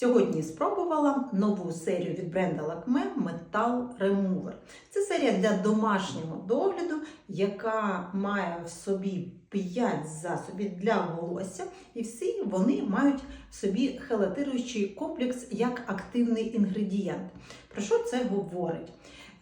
Сьогодні спробувала нову серію від бренда Lakme Metal Remover. Це серія для домашнього догляду, яка має в собі 5 засобів для волосся, і всі вони мають в собі хелатируючий комплекс як активний інгредієнт. Про що це говорить?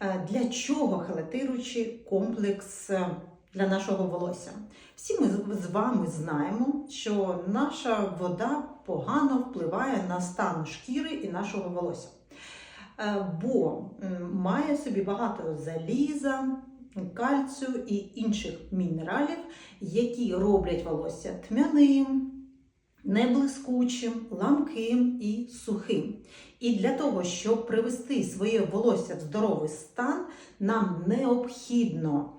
Е, Для чого хелатируючий комплекс е, для нашого волосся? Всі ми з- вами знаємо, що наша вода погано впливає на стан шкіри і нашого волосся. Е, Бо має собі багато заліза, кальцію і інших мінералів, які роблять волосся тьмяним, неблискучим, ламким і сухим. І для того, щоб привести своє волосся в здоровий стан, нам необхідно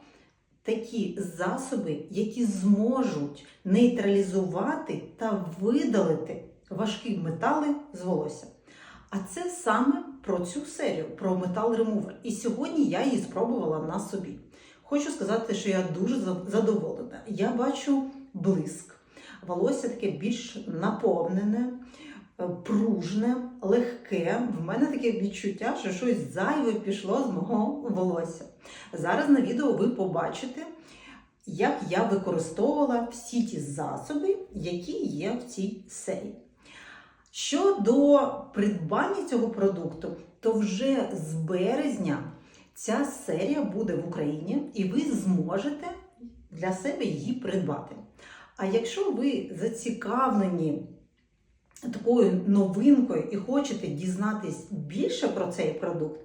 такі засоби, які зможуть нейтралізувати та видалити важкі метали з волосся. А це саме про цю серію, про метал ремувер. І сьогодні я її спробувала на собі. Хочу сказати, що я дуже задоволена. Я бачу блиск. Волосся таке більш наповнене, пружне, легке. В мене таке відчуття, що щось зайве пішло з мого волосся. Зараз на відео ви побачите, як я використовувала всі ті засоби, які є в цій серії. Щодо придбання цього продукту, то вже з березня ця серія буде в Україні і ви зможете для себе її придбати. А якщо ви зацікавлені такою новинкою і хочете дізнатись більше про цей продукт,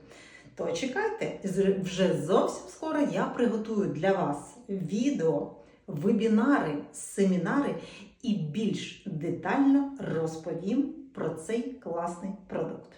то чекайте, вже зовсім скоро я приготую для вас відео, вебінари, семінари і більш детально розповім про цей класний продукт.